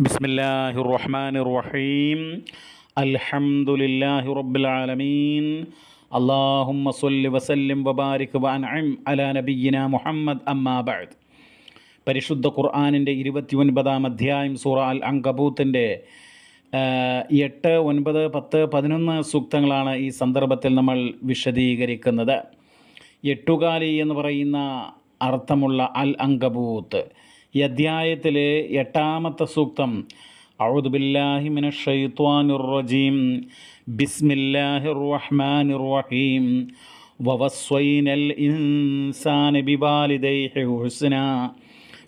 ബിസ്മില്ലാഹി റഹ്മാൻ റഹീം അൽഹംദുലില്ലാഹി റബ്ബിൽ ആലമീൻ അള്ളാഹുമ്മ വസല്ലിം വബാരിക് വാനഅം അലാ നബിയിന മുഹമ്മദ് അമ്മാബാദ് പരിശുദ്ധ ഖുർആാനിന്റെ ഇരുപത്തി ഒൻപതാം അധ്യായം സൂറ അൽ അങ്കബൂത്തിന്റെ എട്ട് ഒൻപത് പത്ത് പതിനൊന്ന് സൂക്തങ്ങളാണ് ഈ സന്ദർഭത്തിൽ നമ്മൾ വിശദീകരിക്കുന്നത്. എട്ടുകാലി എന്ന് പറയുന്ന അർത്ഥമുള്ള അൽ അങ്കബൂത്ത് ഈ അധ്യായത്തിലെ എട്ടാമത്തെ സൂക്തം ഔദുബില്ലാഹി മിനഷൈത്വാനിർ റജീം ബിസ്മില്ലാഹിർ റഹ്മാനിർ റഹീം വവസ്വൈനൽ ഇൻസാന ബിവാലിദൈഹി ഹുസ്ന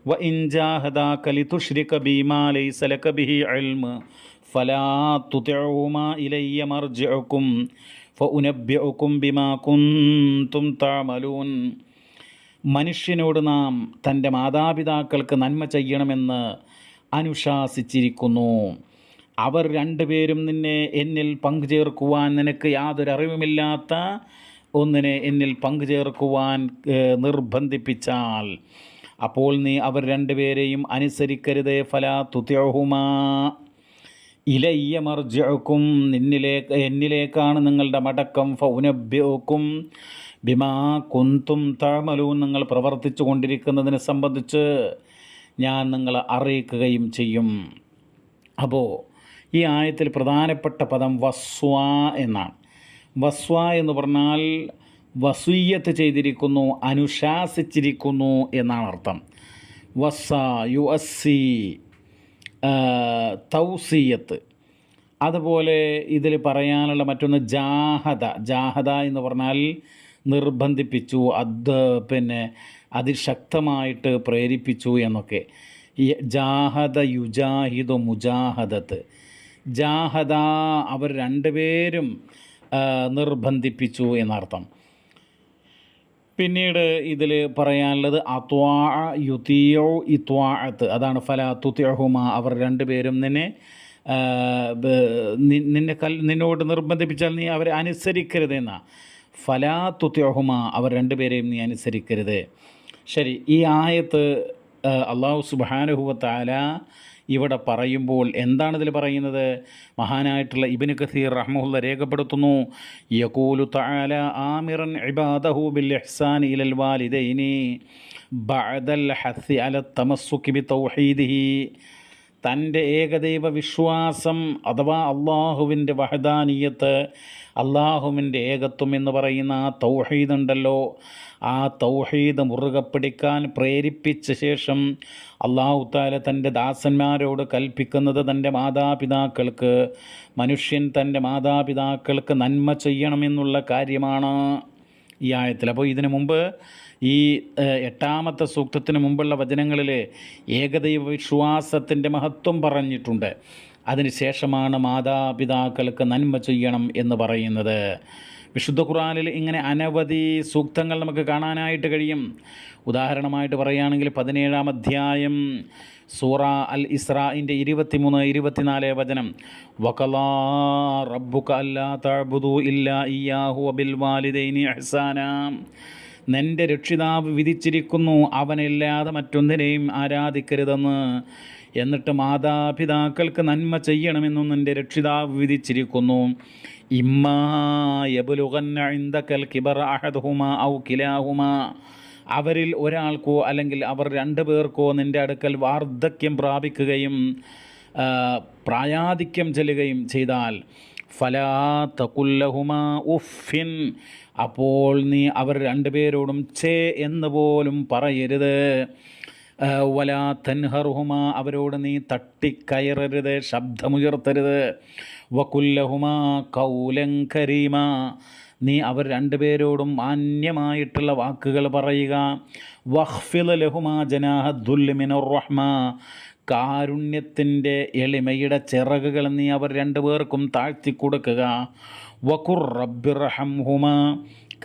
وإن جاهداك لتشرك بي ما ليس لك به علم فلا تطعهما إلي مرجعكم فأنبئكم بما كنتم تعملون മനുഷ്യനോട് നാം തന്റെ മാതാപിതാക്കൾക്ക് നന്മ ചെയ്യണമെന്ന് അനുശാസിച്ചിരിക്കുന്നു. അവർ രണ്ടുപേരും നിന്നെ എന്നിൽ പങ്കുചേർക്കുവാൻ നിനക്ക് യാതൊരു അറിവുമില്ലാത്ത ഒന്നിനെ എന്നിൽ പങ്കുചേർക്കുവാൻ നിർബന്ധിപ്പിച്ചാൽ. അപ്പോൾ നീ അവർ രണ്ടുപേരെയും അനുസരിക്കരുതേ. ഫലാ തുത്യഹുമാ ഇലയ്യ മർജക്കും നിന്നിലേക്ക് എന്നിലേക്കാണ് നിങ്ങളുടെ മടക്കം. ഫൗനഭ്യക്കും ബിമാ കുന്തും താമലൂൻ നിങ്ങൾ പ്രവർത്തിച്ചു കൊണ്ടിരിക്കുന്നതിനെ സംബന്ധിച്ച് ഞാൻ നിങ്ങളെ അറിയിക്കുകയും ചെയ്യും. അപ്പോൾ ഈ ആയത്തിൽ പ്രധാനപ്പെട്ട പദം വസ്വ എന്നാണ്. വസ്വ എന്ന് പറഞ്ഞാൽ വസൂയത്ത് ചെയ്തിരിക്കുന്നു അനുശാസിച്ചിരിക്കുന്നു എന്നാണ് അർത്ഥം. വസ യു എസ് സി തൗസീയത്ത്. അതുപോലെ ഇതിൽ പറയാനുള്ള മറ്റൊന്ന് ജാഹദ. ജാഹദ എന്ന് പറഞ്ഞാൽ നിർബന്ധിപ്പിച്ചു അത് പിന്നെ അതിശക്തമായിട്ട് പ്രേരിപ്പിച്ചു എന്നൊക്കെ. ജാഹദ യുജാഹിദു മുജാഹദത്ത്. ജാഹദ അവർ രണ്ടുപേരും നിർബന്ധിപ്പിച്ചു എന്നർത്ഥം. പിന്നീട് ഇതിൽ പറയാനുള്ളത് അത്വാ യുതിയോ ഇത്വാഅത്ത്. അതാണ് ഫല തുത്യഹുമ അവർ രണ്ടുപേരും നിന്നെ നിന്നെ കൽ നിന്നോട് നിർബന്ധിപ്പിച്ചാൽ നീ അവരെ അനുസരിക്കരുത് എന്നാ ഫലാ തുത്യഹുമ അവർ രണ്ടുപേരെയും നീ അനുസരിക്കരുത്. ശരി ഈ ആയത്ത് അള്ളാഹു സുബാനുഹുവത്താല ഇവിടെ പറയുമ്പോൾ എന്താണ് ഇതിൽ പറയുന്നത്? മഹാനായിട്ടുള്ള ഇബിന് കസീർ റഹ്മുല്ല രേഖപ്പെടുത്തുന്നു യകൂലു തആല ആമിറൻ ഇബാദഹു ബിൽ ഇഹ്സാൻ ഇലൽ വാലിദൈനി ബഅദൽ ഹസി അല തമസ്സുകി ബി തൗഹീദിഹി തന്റെ ഏകദൈവ വിശ്വാസം അഥവാ അള്ളാഹുവിന്റെ വഹദാനീയത്ത് അള്ളാഹുവിന്റെ ഏകത്വം എന്ന് പറയുന്ന ആ തൗഹീദ് ഉണ്ടല്ലോ ആ തൗഹീദ് മുറുകെ പിടിക്കാൻ പ്രേരിപ്പിച്ച ശേഷം അള്ളാഹു താല തന്റെ ദാസന്മാരോട് കൽപ്പിക്കുന്നത് തന്റെ മാതാപിതാക്കൾക്ക് മനുഷ്യൻ തന്റെ മാതാപിതാക്കൾക്ക് നന്മ ചെയ്യണമെന്നുള്ള കാര്യമാണ് ഈ ആയത്തിൽ. അപ്പോൾ ഇതിനു മുമ്പ് ഈ എട്ടാമത്തെ സൂക്തത്തിന് മുമ്പുള്ള വചനങ്ങളിൽ ഏകദൈവ വിശ്വാസത്തിന്റെ മഹത്വം പറഞ്ഞിട്ടുണ്ട്. അതിനുശേഷമാണ് മാതാപിതാക്കൾക്ക് നന്മ ചെയ്യണം എന്ന് പറയുന്നത്. വിശുദ്ധ ഖുറാനിൽ ഇങ്ങനെ അനവധി സൂക്തങ്ങൾ നമുക്ക് കാണാനായിട്ട് കഴിയും. ഉദാഹരണമായിട്ട് പറയുകയാണെങ്കിൽ പതിനേഴാം അധ്യായം സൂറ അൽ ഇസ്രാഇന്റെ ഇരുപത്തിമൂന്ന് ഇരുപത്തിനാല് വചനം. വകലാ റബ്ബുക അല്ലാ തഅബുദു ഇല്ലാ ഇയ്യാഹു വബിൽ വാലിദൈനി ഇഹ്സാന. നിന്റെ രക്ഷിതാവ് വിധിച്ചിരിക്കുന്നു അവനില്ലാതെ മറ്റൊന്നിനെയും ആരാധിക്കരുതെന്ന്. എന്നിട്ട് മാതാപിതാക്കൾക്ക് നന്മ ചെയ്യണമെന്നും നിന്റെ രക്ഷിതാവ് വിധിച്ചിരിക്കുന്നു. ഇമ്മാ യബുലുഗന്ന ഇൻദകൽ കിബറ അഹദുഹുമ ഔ അവരിൽ ഒരാൾക്കോ അല്ലെങ്കിൽ അവർ രണ്ടു പേർക്കോ നിന്റെ അടുക്കൽ വാർദ്ധക്യം പ്രാപിക്കുകയും പ്രായാധിക്യം ചെല്ലുകയും ചെയ്താൽ ഫലാ തകുല്ലഹുമ ഉഫിൻ അപ്പോൾ നീ അവർ രണ്ടുപേരോടും ചേ എന്ന് പോലും പറയരുത്. വലാ തൻഹർഹുമ അവരോട് നീ തട്ടിക്കയറരുത് ശബ്ദമുയർത്തരുത്. വക്കുല്ലഹുമ കൗലം കരീമ. നീ അവർ രണ്ടുപേരോടും മാന്യമായിട്ടുള്ള വാക്കുകൾ പറയുക. വഹ്ഫിൽ ലഹുമാ ജനാഹ ജനാഹദ്ദുല്മിനുർ റഹ്മ. കാരുണ്യത്തിന്റെ എളിമയുടെ ചിറകുകൾ നീ അവർ രണ്ടുപേർക്കും താഴ്ത്തി കൊടുക്കുക വഖുർ റബ്ബിർഹംഹുമ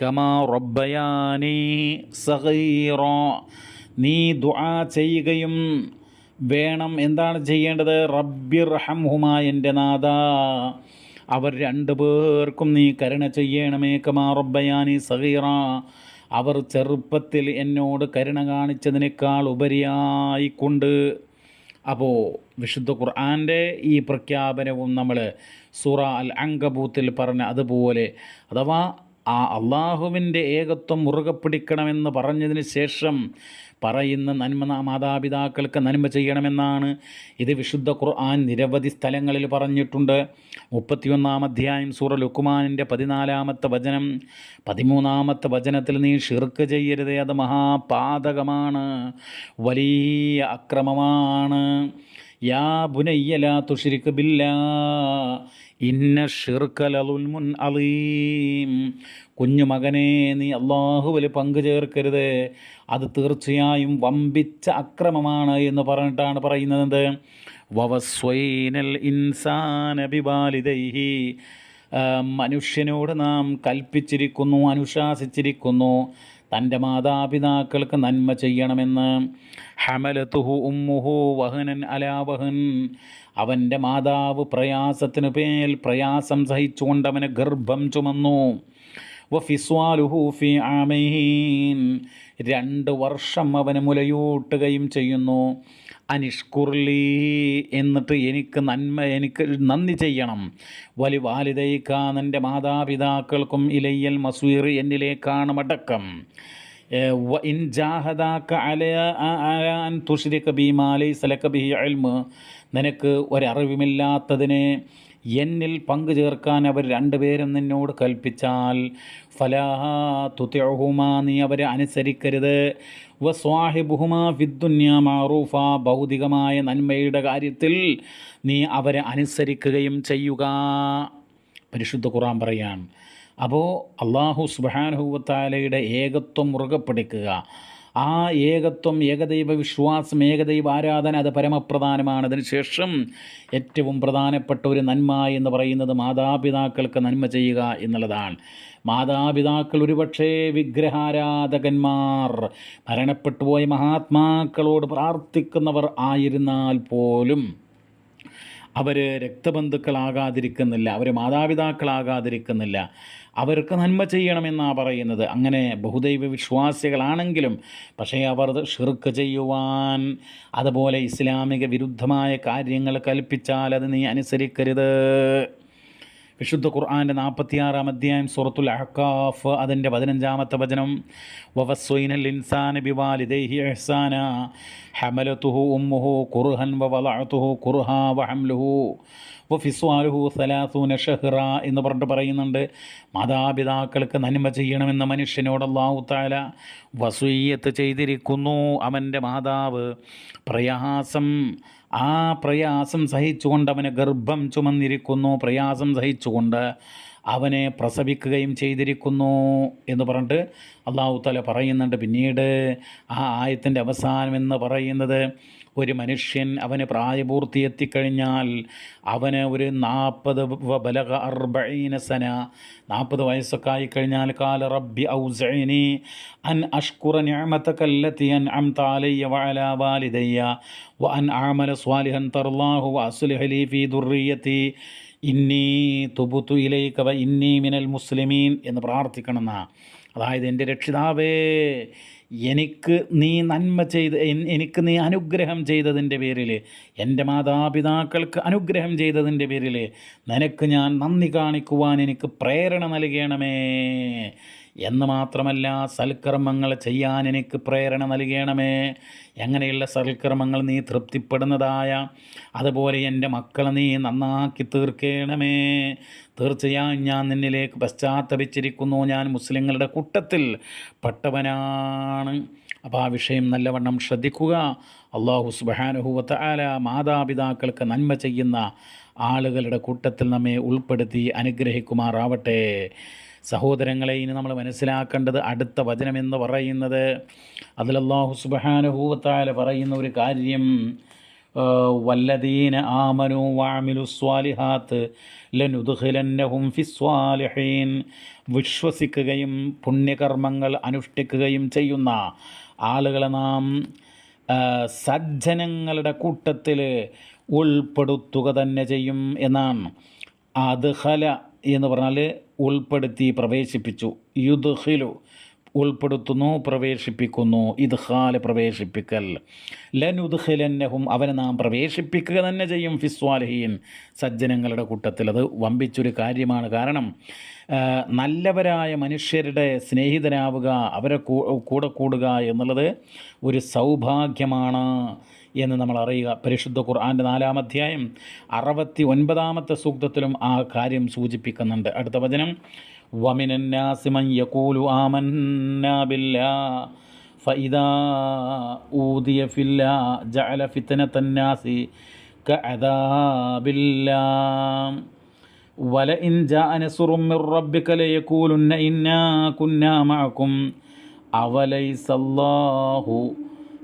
കമാ റബ്ബയാനീ സഗീറ. നീ ദുആ ചെയ്യുകയും വേണം. എന്താണ് ചെയ്യേണ്ടത്? റബ്ബിർ റബ്ബിർഹംഹുമ എന്റെ നാഥ. അവർ രണ്ടു പേർക്കും നീ കരുണ ചെയ്യണമേ കമാ റബ്ബയാനി സഗീറ. അവർ ചെറുപ്പത്തിൽ എന്നോട് കരുണ കാണിച്ചതിനേക്കാൾ ഉപരിയായിക്കൊണ്ട്. അപ്പോൾ വിശുദ്ധ ഖുർആന്റെ ഈ പ്രഖ്യാപനവും നമ്മൾ സൂറ അൽ അങ്കബൂത്തിൽ പറഞ്ഞ അതുപോലെ അഥവാ ആ അള്ളാഹുവിന്റെ ഏകത്വം മുറുകെ പിടിക്കണമെന്ന് പറഞ്ഞതിന് ശേഷം പറയുന്ന നന്മ മാതാപിതാക്കൾക്ക് നന്മ ചെയ്യണമെന്നാണ്. ഇത് വിശുദ്ധ ഖുർആൻ നിരവധി സ്ഥലങ്ങളിൽ പറഞ്ഞിട്ടുണ്ട്. മുപ്പത്തിയൊന്നാം അധ്യായം സൂറ ലുക്കുമാനിന്റെ പതിനാലാമത്തെ വചനം. പതിമൂന്നാമത്തെ വചനത്തിൽ നീ ഷിർക്ക് ചെയ്യരുത് അത് മഹാപാതകമാണ്. വലിയ അക്രമമാണ്. യാ ഇന്ന നീ അള്ളാഹുവിൽ പങ്കു ചേർക്കരുത്. അത് തീർച്ചയായും വമ്പിച്ച അക്രമമാണ് എന്ന് പറഞ്ഞിട്ടാണ് പറയുന്നത്. വവസ്വൈനൽ ഇൻസാന മനുഷ്യനോട് നാം കൽപ്പിച്ചിരിക്കുന്നു അനുശാസിച്ചിരിക്കുന്നു. തന്റെ മാതാപിതാക്കൾക്ക് നന്മ ചെയ്യണമെന്ന്. ഹമലത്തുഹു ഉമ്മുഹു വഹനൻ അലാവഹൻ അവന്റെ മാതാവ് പ്രയാസത്തിനു പേൽ പ്രയാസം സഹിച്ചുകൊണ്ട് ഗർഭം ചുമന്നു. വഫിസ്വാലുഹു ഫി ആമീൻ രണ്ട് വർഷം അവന് മുലയൂട്ടുകയും ചെയ്യുന്നു. അനിഷ്കുർലി എന്നിട്ട് എനിക്ക് നന്മ എനിക്ക് നന്ദി ചെയ്യണം. വലി വാലിദൈക്കാൻ നിന്റെ മാതാപിതാക്കൾക്കും ഇലയ്യൽ മസൂർ എന്നിലേക്കാണ് മടക്കം. ഇൻ ജാഹദാക്ക തുഷിരിക്ക ബി മാലൈ സലക്ക ബി അൽമ് നിനക്ക് ഒരറിവുമില്ലാത്തതിനെ എന്നിൽ പങ്കു ചേർക്കാൻ അവർ രണ്ടുപേരും നിന്നോട് കൽപ്പിച്ചാൽ ഫലാഹ തുത്യഹുമാ നീ അവരെ അനുസരിക്കരുത്. വ വിദ്ദുന്യാ മാറൂഫ ഭൗതികമായ നന്മയുടെ കാര്യത്തിൽ നീ അവരെ അനുസരിക്കുകയും ചെയ്യുക. പരിശുദ്ധ ഖുറാൻ പറയാൻ അപ്പോൾ അള്ളാഹു സുബാനുഹുവത്താലയുടെ ഏകത്വം മുറുകെ പിടിക്കുക ആ ഏകത്വം ഏകദൈവ വിശ്വാസം ഏകദൈവ ആരാധന അത് പരമപ്രധാനമാണ്. അതിനുശേഷം ഏറ്റവും പ്രധാനപ്പെട്ട ഒരു നന്മ എന്ന് പറയുന്നത് മാതാപിതാക്കൾക്ക് നന്മ ചെയ്യുക എന്നുള്ളതാണ്. മാതാപിതാക്കൾ ഒരുപക്ഷേ വിഗ്രഹാരാധകന്മാർ മരണപ്പെട്ടുപോയ മഹാത്മാക്കളോട് പ്രാർത്ഥിക്കുന്നവർ ആയിരുന്നാൽ പോലും അവർ രക്തബന്ധുക്കളാകാതിരിക്കുന്നില്ല അവർ മാതാപിതാക്കളാകാതിരിക്കുന്നില്ല. അവർക്ക് നന്മ ചെയ്യണമെന്നാണ് പറയുന്നത്. അങ്ങനെ ബഹുദൈവ വിശ്വാസികളാണെങ്കിലും പക്ഷേ അവർ ഷിർക്ക് ചെയ്യുവാൻ അതുപോലെ ഇസ്ലാമിക വിരുദ്ധമായ കാര്യങ്ങൾ കൽപ്പിച്ചാൽ അത് നീ അനുസരിക്കരുത്. വിശുദ്ധ ഖുർആാന്റെ നാൽപ്പത്തിയാറാം അധ്യായം സൂറത്തുൽ അഹ്കാഫ് അതിന്റെ പതിനഞ്ചാമത്തെ വചനം വവസ്വൈനൽ ഇൻസാന ബിവാലിദേഹി ഇഹ്സാന ഹമലത്തുഹു ഉമ്മുഹു കുർഹൻ വവലാത്തുഹു കുർഹ വഹംലുഹു വഫിസ്വാലുഹു സലാസൂന നഷഹ്റ എന്ന് പറഞ്ഞിട്ട് പറയുന്നുണ്ട്. മാതാപിതാക്കൾക്ക് നന്മ ചെയ്യണമെന്ന് മനുഷ്യനോട് അള്ളാഹു താല വസൂയത്ത് ചെയ്തിരിക്കുന്നു. അവന്റെ മാതാവ് പ്രയാസം ആ പ്രയാസം സഹിച്ചുകൊണ്ട് അവനെ ഗർഭം ചുമന്നിരിക്കുന്നു. പ്രയാസം സഹിച്ചുകൊണ്ട് അവനെ പ്രസവിക്കുകയും ചെയ്തിരിക്കുന്നു എന്ന് പറഞ്ഞിട്ട് അള്ളാഹു തല പറയുന്നുണ്ട്. പിന്നീട് ആ ആയത്തിന്റെ അവസാനം എന്ന് പറയുന്നത് ഒരു മനുഷ്യൻ അവന് പ്രായപൂർത്തി എത്തിക്കഴിഞ്ഞാൽ അവന് ഒരു നാൽപ്പത് ബലക അർബീന സന. നാൽപ്പത് വയസ്സൊക്കെ ആയിക്കഴിഞ്ഞാൽ കാല റബ്ബി ഔസൈനി അൻ അഷ്കുറ ഞാമത്തക്കല്ലത്തി അൻ അം താലയ്യ വഅല വാലിദയ്യ വ അൻ ആമല സ്വാലിഹൻ തർലാഹു വ അസുലിഹലി ഫി ദുർറിയത്തി. ഇന്നി തുബുത്തു ഇലൈക വ ഇന്നി മിനൽ മുസ്ലിമീൻ എന്ന് പ്രാർത്ഥിക്കണമെന്ന. അതായത് എന്റെ രക്ഷിതാവേ എനിക്ക് നീ നന്മ ചെയ്ത് എനിക്ക് നീ അനുഗ്രഹം ചെയ്തതിന്റെ പേരിൽ എന്റെ മാതാപിതാക്കൾക്ക് അനുഗ്രഹം ചെയ്തതിന്റെ പേരിൽ നിനക്ക് ഞാൻ നന്ദി കാണിക്കുവാൻ എനിക്ക് പ്രേരണ നൽകണമേ. എന്ന് മാത്രമല്ല സൽക്കർമ്മങ്ങൾ ചെയ്യാൻ എനിക്ക് പ്രേരണ നൽകണമേ. എങ്ങനെയുള്ള സൽക്കർമ്മങ്ങൾ നീ തൃപ്തിപ്പെടുന്നതായ അതുപോലെ എന്റെ മക്കളെ നീ നന്നാക്കി തീർക്കണമേ. തീർച്ചയായും ഞാൻ നിന്നിലേക്ക് പശ്ചാത്തപിച്ചിരിക്കുന്നു. ഞാൻ മുസ്ലിങ്ങളുടെ കൂട്ടത്തിൽ പെട്ടവനാണ്. അപ്പോൾ ആ വിഷയം നല്ലവണ്ണം ശ്രദ്ധിക്കുക. അള്ളാഹു സുബാനുഹൂവത്ത ആല മാതാപിതാക്കൾക്ക് നന്മ ചെയ്യുന്ന ആളുകളുടെ കൂട്ടത്തിൽ നമ്മെ ഉൾപ്പെടുത്തി അനുഗ്രഹിക്കുമാറാവട്ടെ. സഹോദരങ്ങളെ ഇനി നമ്മൾ മനസ്സിലാക്കേണ്ടത് അടുത്ത വചനം എന്ന് പറയുന്നത് അതിലല്ലാഹു അള്ളാഹു സുബാനുഹൂവത്താല പറയുന്ന ഒരു കാര്യം വല്ലദീന ആമനു വാമിലു സ്വാലിഹാത്ത് ലനുദ്ഖിലന്നഹും ഫിസ്വാലിഹീൻ വിശ്വസിക്കുകയും പുണ്യകർമ്മങ്ങൾ അനുഷ്ഠിക്കുകയും ചെയ്യുന്ന ആളുകളെ നാം സജ്ജനങ്ങളുടെ കൂട്ടത്തിൽ ഉൾപ്പെടുത്തുക തന്നെ ചെയ്യും എന്നാണ്. അദ്ഹല എന്ന് പറഞ്ഞാൽ ഉൾപ്പെടുത്തി പ്രവേശിപ്പിച്ചു. യുദ്ഹിലു ഉൾപ്പെടുത്തുന്നു പ്രവേശിപ്പിക്കുന്നു. ഇദ്ഖാൽ പ്രവേശിപ്പിക്കൽ. ലനുദ്ഖിലന്നഹും അവനെ നാം പ്രവേശിപ്പിക്കുക തന്നെ ചെയ്യും ഫിസ്വാലഹീൻ സജ്ജനങ്ങളുടെ കൂട്ടത്തിൽ അത് വമ്പിച്ചൊരു കാര്യമാണ്. കാരണം നല്ലവരായ മനുഷ്യരുടെ സ്നേഹിതനാവുക അവരെ കൂടെ കൂടുക എന്നുള്ളത് ഒരു സൗഭാഗ്യമാണ്. എന്ന് നമ്മൾ അറിയുക പരിശുദ്ധ ഖുർആൻ്റെ നാലാം അധ്യായം അറുപത്തി ഒൻപതാമത്തെ സൂക്തത്തിലും ആ കാര്യം സൂചിപ്പിക്കുന്നുണ്ട് അടുത്ത വചനം വമിനന്നാസിമൻ യക്കൂലു ആമന്നാ ബില്ലാ فإذا أوذي في الله جعل فتنة الناس كعذاب الله ولئن جاء نصر من ربك ليقولن إنا كنا معكم أوليس الله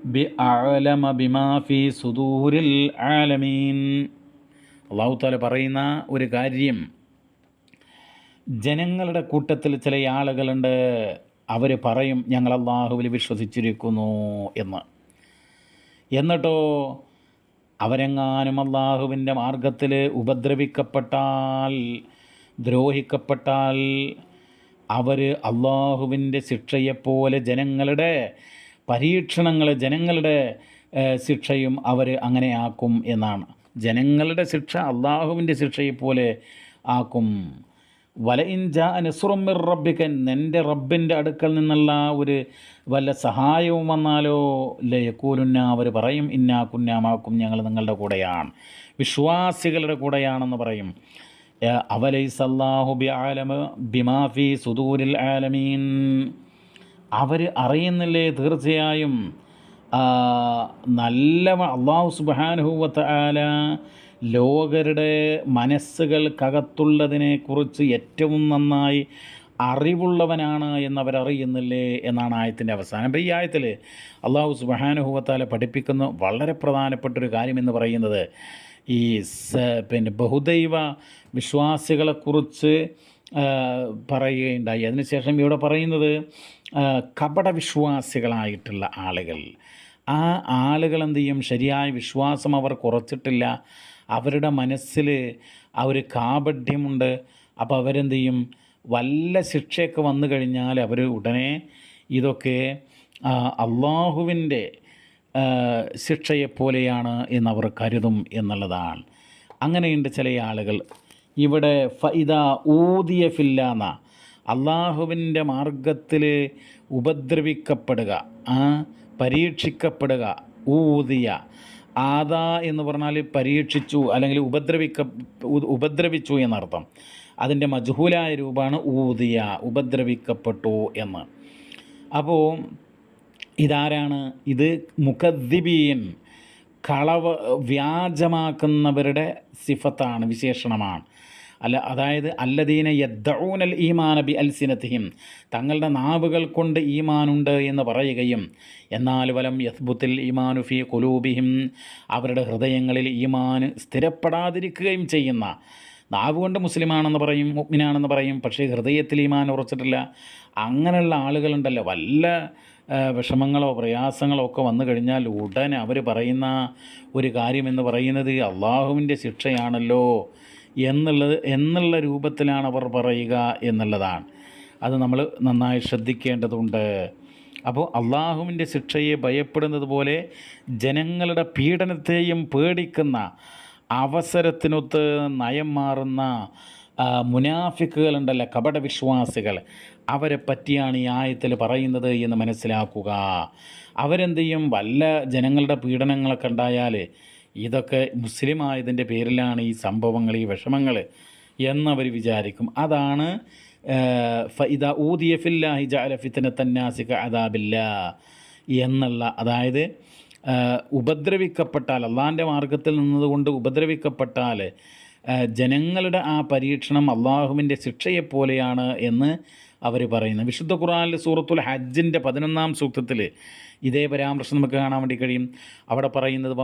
ബിഅലമ ബിമാഫി സുദൂരിൽ ആലമീൻ. അള്ളാഹുത്താല പറയുന്ന ഒരു കാര്യം. ജനങ്ങളുടെ കൂട്ടത്തിൽ ചില ആളുകളുണ്ട്. അവർ പറയും ഞങ്ങൾ അള്ളാഹുവിൽ വിശ്വസിച്ചിരിക്കുന്നു എന്ന്. എന്നിട്ടോ അവരെങ്ങാനും അള്ളാഹുവിന്റെ മാർഗത്തിൽ ഉപദ്രവിക്കപ്പെട്ടാൽ ദ്രോഹിക്കപ്പെട്ടാൽ അവർ അള്ളാഹുവിന്റെ ശിക്ഷയെപ്പോലെ ജനങ്ങളുടെ പരീക്ഷണങ്ങൾ ജനങ്ങളുടെ ശിക്ഷയും അവർ അങ്ങനെ ആക്കും എന്നാണ്. ജനങ്ങളുടെ ശിക്ഷ അള്ളാഹുവിന്റെ ശിക്ഷയെപ്പോലെ ആക്കും. വല ഇൻജ അനുസുറമ്മിർ റബ്ബിക്കൻ നിന്റെ റബ്ബിന്റെ അടുക്കൽ നിന്നുള്ള ഒരു വല്ല സഹായവും വന്നാലോ? ലയക്കൂലുന്ന അവർ പറയും ഇന്നാ കുന്നാമാക്കും ഞങ്ങൾ നിങ്ങളുടെ കൂടെയാണ്. വിശ്വാസികളുടെ കൂടെയാണെന്ന് പറയും. അവലൈസല്ലാഹു ബി ആലമ ബിമാഫി സുദൂരിൽ ആലമീൻ. അവർ അറിയുന്നില്ലേ തീർച്ചയായും. നല്ല അള്ളാഹു സുബാനുഹൂവത്ത ആല ലോകരുടെ മനസ്സുകൾക്കകത്തുള്ളതിനെക്കുറിച്ച് ഏറ്റവും നന്നായി അറിവുള്ളവനാണ് എന്നവരറിയുന്നില്ലേ എന്നാണ് ആയത്തിന്റെ അവസാനം. അപ്പോൾ ഈ ആയത്തിൽ അള്ളാഹു സുബാനുഹൂവത്താല പഠിപ്പിക്കുന്ന വളരെ പ്രധാനപ്പെട്ടൊരു കാര്യമെന്ന് പറയുന്നത് ഈ പിന്നെ ബഹുദൈവ വിശ്വാസികളെക്കുറിച്ച് പറയുകയുണ്ടായി. അതിനുശേഷം ഇവിടെ പറയുന്നത് ആ, കപട വിശ്വാസികളായിട്ടുള്ള ആളുകൾ. ആ ആളുകൾ എന്ത് ചെയ്യും? ശരിയായ വിശ്വാസം അവർ കുറച്ചിട്ടില്ല. അവരുടെ മനസ്സിൽ ആ ഒരു കാപഢ്യമുണ്ട് അപ്പോൾ അവരെന്ത് ചെയ്യും? വല്ല ശിക്ഷയൊക്കെ വന്നു കഴിഞ്ഞാൽ അവർ ഉടനെ ഇതൊക്കെ അള്ളാഹുവിന്റെ ശിക്ഷയെപ്പോലെയാണ് എന്നവർ കരുതും എന്നുള്ളതാണ്. അങ്ങനെയുണ്ട് ചില ആളുകൾ. ഇവിടെ ഫൈദ ഊതിയ ഫില്ലാന്ന. അള്ളാഹുവിന്റെ മാർഗത്തിൽ ഉപദ്രവിക്കപ്പെടുക പരീക്ഷിക്കപ്പെടുക ഊതിയ ആദാ എന്ന് പറഞ്ഞാൽ പരീക്ഷിച്ചു അല്ലെങ്കിൽ ഉപദ്രവിക്ക ഉപദ്രവിച്ചു എന്നർത്ഥം. അതിന്റെ മജ്ഹൂലായ രൂപമാണ് ഊതിയ ഉപദ്രവിക്കപ്പെട്ടു എന്ന്. അപ്പോൾ ഇതാരാണ്? ഇത് മുഖദ്ദിബീൻ കളവ് വ്യാജമാക്കുന്നവരുടെ സിഫത്താണ് വിശേഷണമാണ്. അല്ല അതായത് അല്ലദീന യദ്ദഊനൽ ഈമാന ബി അൽസിനത്തിഹിം. തങ്ങളുടെ നാവുകൾ കൊണ്ട് ഈമാനുണ്ട് എന്ന് പറയുകയും എന്നാൽ വലം യസ്ബുത്തിൽ ഈമാനു ഫി കുലൂബിഹിം അവരുടെ ഹൃദയങ്ങളിൽ ഈമാൻ സ്ഥിരപ്പെടാതിരിക്കുകയും ചെയ്യുന്ന. നാവ് കൊണ്ട് മുസ്ലിമാണെന്ന് പറയും മുഗ്മിനാണെന്ന് പറയും പക്ഷേ ഹൃദയത്തിൽ ഈമാൻ ഉറച്ചിട്ടില്ല. അങ്ങനെയുള്ള ആളുകളുണ്ടല്ലോ. വല്ല വിഷമങ്ങളോ പ്രയാസങ്ങളോ ഒക്കെ വന്നു കഴിഞ്ഞാൽ ഉടനെ അവർ പറയുന്ന ഒരു കാര്യമെന്ന് പറയുന്നത് അള്ളാഹുവിന്റെ ശിക്ഷയാണല്ലോ. എന്നുള്ളത് എന്നുള്ള രൂപത്തിലാണ് അവർ പറയുക എന്നുള്ളതാണ്. അത് നമ്മൾ നന്നായി ശ്രദ്ധിക്കേണ്ടതുണ്ട്. അപ്പോൾ അള്ളാഹുവിന്റെ ശിക്ഷയെ ഭയപ്പെടുന്നത് പോലെ ജനങ്ങളുടെ പീഡനത്തെയും പേടിക്കുന്ന അവസരത്തിനൊത്ത് നയം മാറുന്ന മുനാഫിക്കുകളുണ്ടല്ല മുനാഫിക്കുകളുണ്ടല്ലോ കപട വിശ്വാസികൾ അവരെ പറ്റിയാണ് ഈ ആയത്തിൽ പറയുന്നത് എന്ന് മനസ്സിലാക്കുക. അവരെന്ത് ചെയ്യും? വല്ല ജനങ്ങളുടെ പീഡനങ്ങളൊക്കെ ഉണ്ടായാൽ ഇതൊക്കെ മുസ്ലിം ആയതിന്റെ പേരിലാണ് ഈ സംഭവങ്ങൾ ഈ വിഷമങ്ങൾ എന്നവർ വിചാരിക്കും. അതാണ് ഫൈദ ഊദിയ ഫില്ലാഹി ജഅല ഫിത്തന തന്നാസിക അതാബില്ല എന്നുള്ള അതായത് ഉപദ്രവിക്കപ്പെട്ടാൽ അള്ളാന്റെ മാർഗത്തിൽ നിന്നതുകൊണ്ട് ഉപദ്രവിക്കപ്പെട്ടാൽ ജനങ്ങളുടെ ആ പരീക്ഷണം അള്ളാഹുവിന്റെ ശിക്ഷയെപ്പോലെയാണ് എന്ന് അവർ പറയുന്നത് വിശുദ്ധ ഖുറാനിൽ സൂറത്തുൽ ഹജ്ജിന്റെ പതിനൊന്നാം സൂക്തത്തിൽ ഇതേ പരാമർശം നമുക്ക് കാണാൻ വേണ്ടി കഴിയും. അവിടെ പറയുന്നത്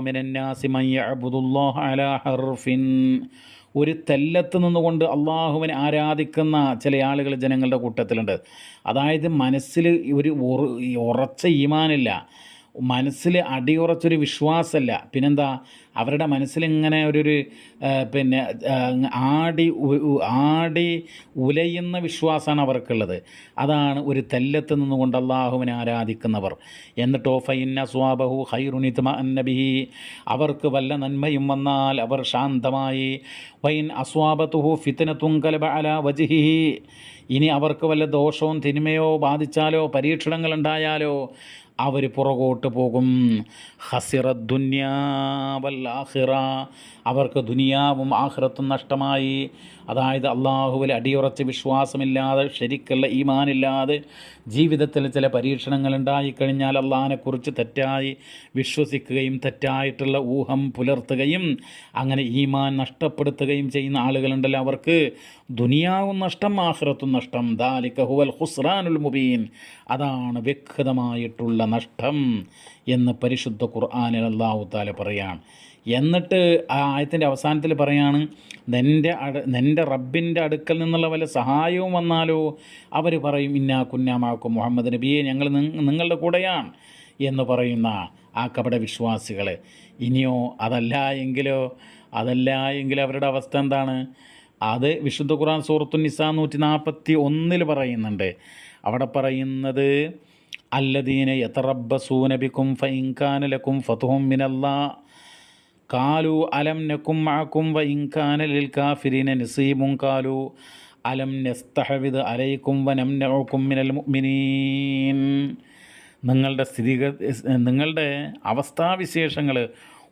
ഹർഫിൻ. ഒരു തെല്ലത്ത് നിന്നുകൊണ്ട് അള്ളാഹുവിനെ ആരാധിക്കുന്ന ചില ആളുകൾ ജനങ്ങളുടെ കൂട്ടത്തിലുണ്ട്. അതായത് മനസ്സിൽ ഒരു ഉറ- ഉറച്ച ഈമാനില്ല. മനസ്സിൽ അടിയുറച്ചൊരു വിശ്വാസമല്ല. പിന്നെന്താ? അവരുടെ മനസ്സിലിങ്ങനെ ഒരു ഒരു പിന്നെ ആടി ആടി ഉലയുന്ന വിശ്വാസമാണ് അവർക്കുള്ളത്. അതാണ് ഒരു തെല്ലത്ത് നിന്നുകൊണ്ട് അള്ളാഹുവിനെ ആരാധിക്കുന്നവർ. എന്നിട്ടോ ഫൈന്ന സ്വാബഹു ഹൈറുനിത്മ നബിഹി അവർക്ക് വല്ല നന്മയും വന്നാൽ അവർ ശാന്തമായി. വൈൻ അസ്വാബത്തുഹു ഫിത്തനത്തും കലബ അല വജിഹി ഇനി അവർക്ക് വല്ല ദോഷവും തിന്മയോ ബാധിച്ചാലോ പരീക്ഷണങ്ങൾ ഉണ്ടായാലോ അവർ പുറകോട്ട് പോകും. ഹസിറദ്ദുന്യാവല്ലാഹിറ അവർക്ക് ദുനിയാവും ആഹ്റത്തും നഷ്ടമായി. അതായത് അള്ളാഹുവിൽ അടിയുറച്ച് വിശ്വാസമില്ലാതെ ശരിക്കുള്ള ഈമാനില്ലാതെ ജീവിതത്തിൽ ചില പരീക്ഷണങ്ങൾ ഉണ്ടായിക്കഴിഞ്ഞാൽ അള്ളാഹിനെക്കുറിച്ച് തെറ്റായി വിശ്വസിക്കുകയും തെറ്റായിട്ടുള്ള ഊഹം പുലർത്തുകയും അങ്ങനെ ഈമാൻ നഷ്ടപ്പെടുത്തുകയും ചെയ്യുന്ന ആളുകളുണ്ടല്ലോ അവർക്ക്. ദുനിയാവും നഷ്ടം ആഹ്റത്തും നഷ്ടം. ദാലിക ഹുവൽ ഹുസ്റാനുൽ മുബീൻ. അതാണ് വ്യക്തമായിട്ടുള്ള നഷ്ടം എന്ന് പരിശുദ്ധ ഖുർആാനിൽ അള്ളാഹു താല പറയാണ്. എന്നിട്ട് ആ ആയത്തിന്റെ അവസാനത്തിൽ പറയാണ് നിന്റെ അട നിന്റെ റബ്ബിന്റെ അടുക്കൽ നിന്നുള്ള വല്ല സഹായവും വന്നാലോ? അവർ പറയും ഇന്നാ കുന്നാമാക്കും മുഹമ്മദ് നബിയെ ഞങ്ങൾ നിങ്ങളുടെ കൂടെയാണ്. എന്ന് പറയുന്ന ആ കപട വിശ്വാസികൾ ഇനിയോ അതല്ല എങ്കിലോ അതല്ല എങ്കിൽ അവരുടെ അവസ്ഥ എന്താണ്? അത് വിശുദ്ധ ഖുർആൻ സൂറത്തു നിസ നൂറ്റി നാൽപ്പത്തി ഒന്നിൽ പറയുന്നുണ്ട്. അവിടെ പറയുന്നത് അല്ലദീന യതറബ്ബസൂനബിക്കും ഫൈൻഖാനലക്കും ഫതുഹും മിനല്ലാ കാലു അലം നക്കും മാക്കും വ ഇൻകാനലിൽ കാഫിരീന നസീബും കാലു അലം നസ്തഹവിദ് അലൈക്കും വനം നംനഉക്കും മിനൽ മിനീൻ നിങ്ങളുടെ സ്ഥിതിഗ നിങ്ങളുടെ അവസ്ഥാവിശേഷങ്ങൾ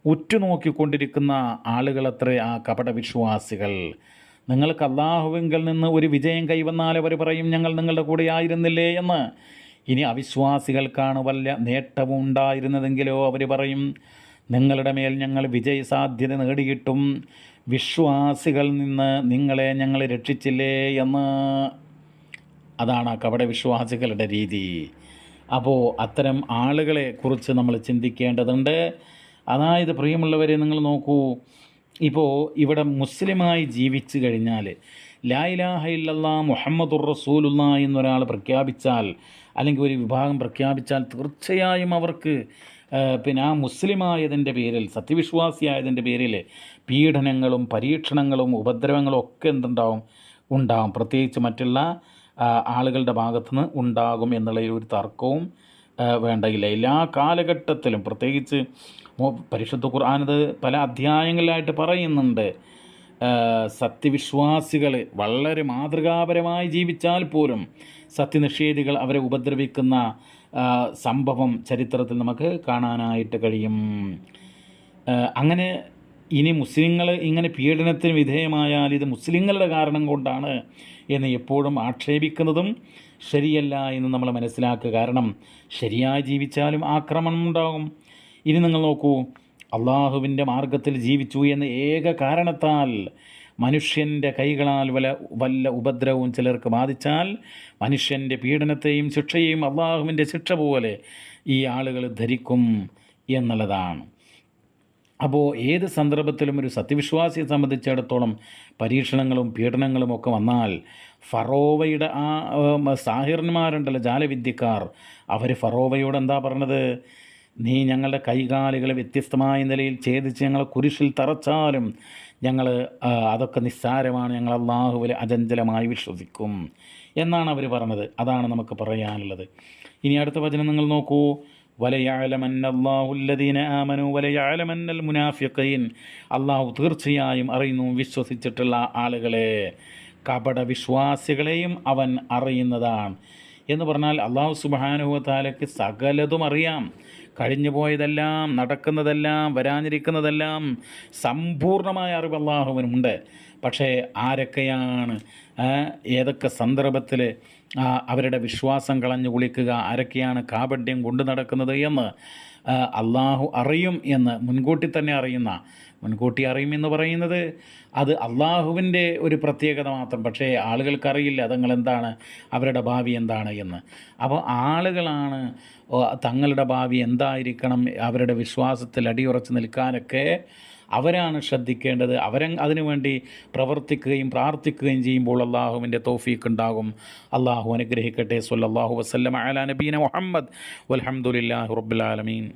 ഉറ്റുനോക്കിക്കൊണ്ടിരിക്കുന്ന ആളുകളത്രേ ആ കപട വിശ്വാസികൾ നിങ്ങൾക്ക് അള്ളാഹുവിങ്കിൽ നിന്ന് ഒരു വിജയം കൈവന്നാൽ അവർ പറയും ഞങ്ങൾ നിങ്ങളുടെ കൂടെ ആയിരുന്നില്ലേ? എന്ന്. ഇനി അവിശ്വാസികൾക്കാണ് വല്ല നേട്ടവും ഉണ്ടായിരുന്നതെങ്കിലോ അവർ പറയും നിങ്ങളുടെ മേൽ ഞങ്ങൾ വിജയസാധ്യത നേടിയിട്ടും വിശ്വാസികളിൽ നിന്ന് നിങ്ങളെ ഞങ്ങൾ രക്ഷിച്ചില്ലേ എന്ന്. അതാണ് കപട വിശ്വാസികളുടെ രീതി. അപ്പോൾ അത്തരം ആളുകളെ കുറിച്ച് നമ്മൾ ചിന്തിക്കേണ്ടതുണ്ട്. അതായത് പ്രിയമുള്ളവരെ നിങ്ങൾ നോക്കൂ. ഇപ്പോൾ ഇവിടെ മുസ്ലിമായി ജീവിച്ചു കഴിഞ്ഞാൽ ലാ ഇലാഹ ഇല്ലല്ലാ മുഹമ്മദുർ റസൂലുള്ള എന്നൊരാൾ പ്രഖ്യാപിച്ചാൽ അല്ലെങ്കിൽ ഒരു വിഭാഗം പ്രഖ്യാപിച്ചാൽ തീർച്ചയായും അവർക്ക് പിന്നെ ആ മുസ്ലിമായതിന്റെ പേരിൽ സത്യവിശ്വാസിയായതിന്റെ പേരിൽ പീഡനങ്ങളും പരീക്ഷണങ്ങളും ഉപദ്രവങ്ങളും ഒക്കെ എന്തുണ്ടാവും? ഉണ്ടാവും. പ്രത്യേകിച്ച് മറ്റുള്ള ആളുകളുടെ ഭാഗത്തുനിന്ന് ഉണ്ടാകും എന്നുള്ള ഒരു തർക്കവും വേണ്ടയില്ല. എല്ലാ കാലഘട്ടത്തിലും പ്രത്യേകിച്ച് പരിശുദ്ധ ഖുർആാനത് പല അധ്യായങ്ങളിലായിട്ട് പറയുന്നുണ്ട്. സത്യവിശ്വാസികൾ വളരെ മാതൃകാപരമായി ജീവിച്ചാൽ പോലും സത്യനിഷേധികൾ അവരെ ഉപദ്രവിക്കുന്ന സംഭവം ചരിത്രത്തിൽ നമുക്ക് കാണാനായിട്ട് കഴിയും. അങ്ങനെ ഇനി മുസ്ലിങ്ങൾ ഇങ്ങനെ പീഡനത്തിന് വിധേയമായാൽ ഇത് മുസ്ലിങ്ങളുടെ കാരണം കൊണ്ടാണ് എന്ന് എപ്പോഴും ആക്ഷേപിക്കുന്നതും ശരിയല്ല എന്ന് നമ്മൾ മനസ്സിലാക്കുക. കാരണം ശരിയായി ജീവിച്ചാലും ആക്രമണം ഉണ്ടാകും. ഇനി നിങ്ങൾ നോക്കൂ അള്ളാഹുവിന്റെ മാർഗത്തിൽ ജീവിച്ചു എന്ന ഏക കാരണത്താൽ മനുഷ്യന്റെ കൈകളാൽ വല വല്ല ഉപദ്രവവും ചിലർക്ക് ബാധിച്ചാൽ മനുഷ്യന്റെ പീഡനത്തെയും ശിക്ഷയെയും അള്ളാഹുവിന്റെ ശിക്ഷ പോലെ ഈ ആളുകൾ ധരിക്കും എന്നുള്ളതാണ്. അപ്പോൾ ഏത് സന്ദർഭത്തിലും ഒരു സത്യവിശ്വാസിയെ സംബന്ധിച്ചിടത്തോളം പരീക്ഷണങ്ങളും പീഡനങ്ങളും ഒക്കെ വന്നാൽ ഫറോവയുടെ ആ സാഹിറന്മാരുണ്ടല്ലോ ജാലവിദ്യക്കാർ. അവർ ഫറോവയോട് എന്താ പറഞ്ഞത്? നീ ഞങ്ങളുടെ കൈകാലുകളെ വ്യത്യസ്തമായ നിലയിൽ ഛേദിച്ച് ഞങ്ങളെ കുരിശിൽ തറച്ചാലും ഞങ്ങൾ അതൊക്കെ നിസ്സാരമാണ്. ഞങ്ങൾ അള്ളാഹുവിൽ അചഞ്ചലമായി വിശ്വസിക്കും എന്നാണ് അവർ പറഞ്ഞത്. അതാണ് നമുക്ക് പറയാനുള്ളത്. ഇനി അടുത്ത വചനം നിങ്ങൾ നോക്കൂ. വലയാലമന്നല്ലാഹുല്ലദീന ആമനു വലയാലമന്നൽ മുനാഫിഖീൻ. അള്ളാഹു തീർച്ചയായും അറിയുന്നു വിശ്വസിച്ചിട്ടുള്ള ആളുകളെ കപട വിശ്വാസികളെയും അവൻ അറിയുന്നതാണ്. എന്ന് പറഞ്ഞാൽ അള്ളാഹു സുബാനുഭവത്താലയ്ക്ക് സകലതും അറിയാം. കഴിഞ്ഞു പോയതെല്ലാം നടക്കുന്നതെല്ലാം വരാനിരിക്കുന്നതെല്ലാം സമ്പൂർണമായ അറിവ് അള്ളാഹുവിനുണ്ട്. പക്ഷേ ആരൊക്കെയാണ് ഏതൊക്കെ സന്ദർഭത്തിൽ അവരുടെ വിശ്വാസം കളഞ്ഞു കുളിക്കുക ആരൊക്കെയാണ് കാപഡ്യം കൊണ്ടു നടക്കുന്നത് എന്ന് അള്ളാഹു അറിയും എന്ന് മുൻകൂട്ടി തന്നെ അറിയുന്ന മുൻകൂട്ടി അറിയുമെന്ന് പറയുന്നത് അത് അള്ളാഹുവിന്റെ ഒരു പ്രത്യേകത മാത്രം. പക്ഷേ ആളുകൾക്കറിയില്ല അതുങ്ങൾ എന്താണ് അവരുടെ ഭാവി എന്താണ് എന്ന്. അപ്പോൾ ആളുകളാണ് തങ്ങളുടെ ഭാവി എന്തായിരിക്കണം അവരുടെ വിശ്വാസത്തിൽ അടിയുറച്ച് നിൽക്കാനൊക്കെ അവരാണ് ശ്രദ്ധിക്കേണ്ടത്. അവര അതിനുവേണ്ടി പ്രവർത്തിക്കുകയും പ്രാർത്ഥിക്കുകയും ചെയ്യുമ്പോൾ അള്ളാഹുവിന്റെ തോഫീക്ക് ഉണ്ടാകും. അള്ളാഹു അനുഗ്രഹിക്കട്ടെ. സുല്ലാഹു വസല്ലം അലാ നബീന മുഹമ്മദ്. വൽഹംദുലില്ലാഹി റബ്ബിൽ ആലമീൻ.